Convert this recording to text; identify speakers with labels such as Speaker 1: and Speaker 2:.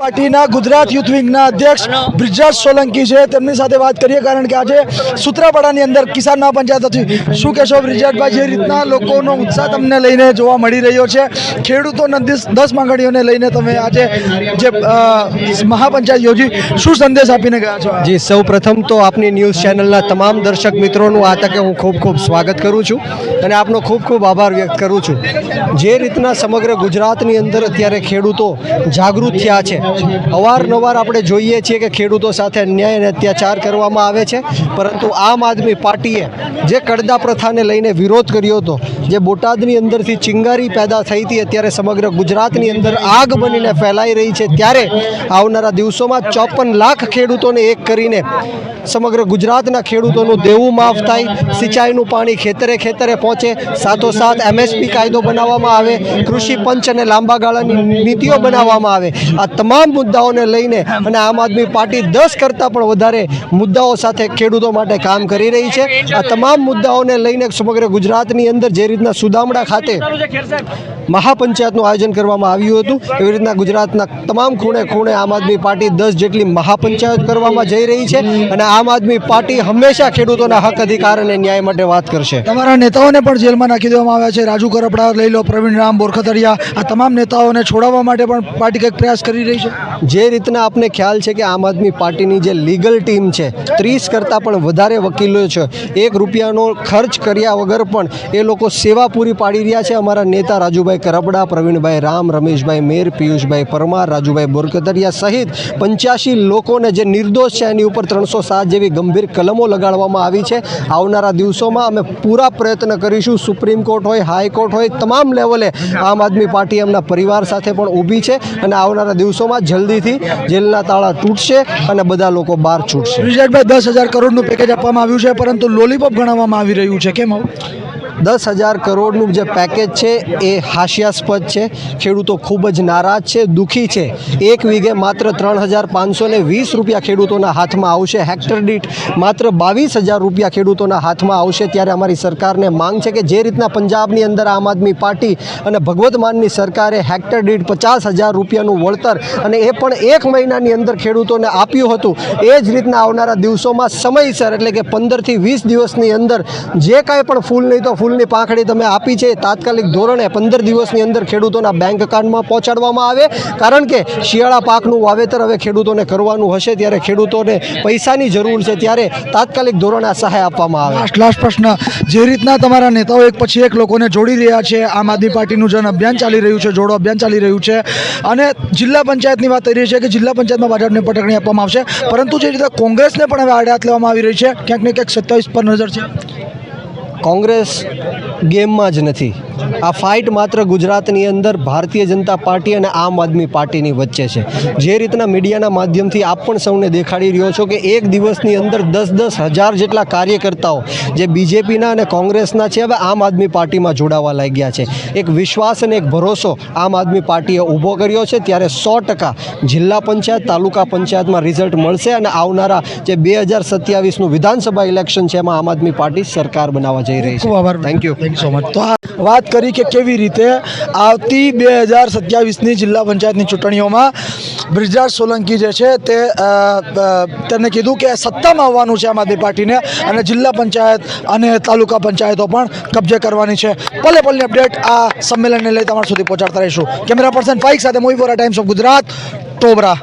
Speaker 1: પાર્ટીના ગુજરાત યુથ વિંગના અધ્યક્ષ બ્રિજરાજ સોલંકી છે. તેમની સાથે વાત કરીએ કારણ કે આજે સુત્રાપાડાની અંદર કિસાન મહાપંચાયત હતી. શું કહેશો બ્રિજરાજભાઈ જે રીતના લોકોનો ઉત્સાહ તમને લઈને જોવા મળી રહ્યો છે? ખેડૂતોના દસ દસ માંગણીઓને લઈને તમે આજે જે મહાપંચાયત યોજી શું સંદેશ આપીને ગયા છો?
Speaker 2: જી સૌ પ્રથમ તો આપની ન્યૂઝ ચેનલના તમામ દર્શક મિત્રોનું આ તકે હું ખૂબ ખૂબ સ્વાગત કરું છું અને આપનો ખૂબ ખૂબ આભાર વ્યક્ત કરું છું. જે રીતના સમગ્ર ગુજરાતની અંદર અત્યારે ખેડૂતો જાગૃત થયા છે અવારનવાર આપણે જોઈએ છીએ કે ખેડૂતો સાથે અન્યાય અને અત્યાચાર કરવામાં આવે છે. પરંતુ આમ આદમી પાર્ટીએ જે કડદા પ્રથાને લઈને વિરોધ કર્યો હતો, જે બોટાદની અંદરથી ચિંગારી પેદા થઈ હતી, અત્યારે સમગ્ર ગુજરાતની અંદર આગ બનીને ફેલાઈ રહી છે. ત્યારે આવનારા દિવસોમાં ચોપન લાખ ખેડૂતોને એક કરીને સમગ્ર ગુજરાતના ખેડૂતોનું દેવું માફ થાય, સિંચાઈનું પાણી ખેતરે ખેતરે પહોંચે, સાથોસાથ એમએસપી કાયદો બનાવવામાં આવે, કૃષિ પંચ અને લાંબા ગાળાની નીતિઓ બનાવવામાં આવે. આ તમામ મુદ્દાઓને લઈને અને આમ આદમી પાર્ટી દસ કરતાં પણ વધારે મુદ્દાઓ સાથે ખેડૂતો માટે કામ કરી રહી છે. આ તમામ મુદ્દાઓને લઈને સમગ્ર ગુજરાતની અંદર જે રીતના સુદામડા ખાતે મહાપંચાયતનું આયોજન કરવામાં આવ્યું હતું, એવી રીતના ગુજરાતના તમામ ખૂણે ખૂણે આમ આદમી પાર્ટી દસ જેટલી મહાપંચાયત કરવામાં જઈ રહી છે અને આમ આદમી પાર્ટી હંમેશા ખેડૂતોના હક, અધિકાર અને ન્યાય માટે વાત કરશે.
Speaker 1: તમારા નેતાઓને પણ જેલમાં નાખી દેવામાં આવ્યા છે. રાજુ કરપડા, લઈ લો, પ્રવીણ રામ, બોરખતરિયા, આ તમામ નેતાઓને છોડાવવા માટે પણ પાર્ટી કંઈક પ્રયાસ કરી રહી છે?
Speaker 2: જે રીતના આપને ખ્યાલ છે કે આમ આદમી પાર્ટીની જે લીગલ ટીમ છે, ત્રીસ કરતાં પણ વધારે વકીલો છે, એક રૂપિયાનો ખર્ચ કર્યા વગર પણ એ લોકો સેવા પૂરી પાડી રહ્યા છે. અમારા નેતા રાજુભાઈ કરપડા પ્રવીણભાઈ રામ, રમેશભાઈ મેર, પિયુષભાઈ પરમાર, રાજુભાઈ બોરકતરિયા સહિત પંચ્યાસી લોકોને જે નિર્દોષ છે, એની ઉપર ત્રણસો સાત જેવી ગંભીર કલમો લગાડવામાં આવી છે. આવનારા દિવસોમાં અમે પૂરા પ્રયત્ન કરીશું. સુપ્રીમ કોર્ટ હોય હાઈકોર્ટ હોય, તમામ લેવલે આમ આદમી પાર્ટી એમના પરિવાર સાથે પણ ઊભી છે અને આવનારા દિવસોમાં જલ્દીથી જેલના તાળા તૂટશે અને બધા લોકો બહાર છૂટશે.
Speaker 1: વિજયભાઈ દસ હજાર કરોડનું પેકેજ આપવામાં આવ્યું છે, પરંતુ લોલીપોપ ગણાવવામાં આવી રહ્યું છે. કેમ આવું?
Speaker 2: દસ હજાર કરોડનું જે પેકેજ છે એ હાસ્યાસ્પદ છે. ખેડૂતો ખૂબ જ નારાજ છે, દુઃખી છે. એક વીઘે માત્ર ત્રણ હજાર પાંચસો ને વીસ રૂપિયા ખેડૂતોના હાથમાં આવશે. હેક્ટર દીઠ માત્ર બાવીસ હજાર રૂપિયા ખેડૂતોના હાથમાં આવશે. ત્યારે અમારી સરકારને માંગ છે કે જે રીતના પંજાબની અંદર આમ આદમી પાર્ટી અને ભગવત માનની સરકારે હેક્ટર દીઠ પચાસ હજાર રૂપિયાનું વળતર અને એ પણ એક મહિનાની અંદર ખેડૂતોને આપ્યું હતું, એ જ રીતના આવનારા દિવસોમાં સમયસર એટલે કે પંદરથી વીસ દિવસની અંદર જે કાંઈ પણ ફૂલ નહીં તો ફૂલની પાંખડી તમે આપી છે. તાત્કાલિક ધોરણે પંદર દિવસની અંદર ખેડૂતોના બેંક એકાઉન્ટમાં પહોંચાડવામાં આવે. કારણ કે શિયાળા પાકનું વાવેતર હવે ખેડૂતોને કરવાનું હશે. ત્યારે ખેડૂતોને પૈસાની જરૂર છે. ત્યારે તાત્કાલિક ધોરણે આ સહાય આપવામાં આવે.
Speaker 1: લાસ્ટ લાસ્ટ પ્રશ્ન. જે રીતના તમારા નેતાઓ એક પછી એક લોકોને જોડી રહ્યા છે, આમ આદમી પાર્ટીનું જન અભિયાન ચાલી રહ્યું છે, જોડો અભિયાન ચાલી રહ્યું છે, અને જિલ્લા પંચાયતની વાત કરી છે કે જિલ્લા પંચાયતમાં ભાજપને પટકણી આપવામાં આવશે, પરંતુ જે રીતે કોંગ્રેસને પણ હવે આડે હાથ લેવામાં આવી રહી છે, ક્યાંક ને ક્યાંક સત્તાવીસ પર નજર છે.
Speaker 2: કોંગ્રેસ ગેમમાં જ નથી. આ ફાઇટ માત્ર ગુજરાતની અંદર ભારતીય જનતા પાર્ટી અને આમ આદમી પાર્ટીની વચ્ચે છે. જે રીતના મીડિયાના માધ્યમથી આપ પણ સૌને દેખાડી રહ્યો છો કે એક દિવસની અંદર દસ દસ હજાર જેટલા કાર્યકર્તાઓ જે બીજેપીના અને કોંગ્રેસના છે હવે આમ આદમી પાર્ટીમાં જોડાવા લાગ્યા છે. એક વિશ્વાસ અને એક ભરોસો આમ આદમી પાર્ટીએ ઊભો કર્યો છે ત્યારે સો ટકા જિલ્લા પંચાયત તાલુકા પંચાયતમાં રિઝલ્ટ મળશે અને આવનારા જે બે હજાર સત્યાવીસનું વિધાનસભા ઇલેક્શન છે એમાં આમ આદમી પાર્ટી સરકાર બનાવવા જઈ રહી છે. Thank you
Speaker 1: thank so much તો આ વાત કરી કે કેવી રીતે આવતી બે હજાર સત્યાવીસની જિલ્લા પંચાયતની ચૂંટણીઓમાં બ્રિજરાજ સોલંકી જે છે તે તેમણે કીધું કે સત્તામાં આવવાનું છે આમ આદમી પાર્ટીને અને જિલ્લા પંચાયત અને તાલુકા પંચાયતો પણ કબજે કરવાની છે. પલે પલની અપડેટ આ સંમેલનને લઈ તમારા સુધી પહોંચાડતા રહીશું. કેમેરા પર્સન ફાઇક સાથે મોઈ વોરા ટાઈમ્સ ઓફ ગુજરાત ટોબરા.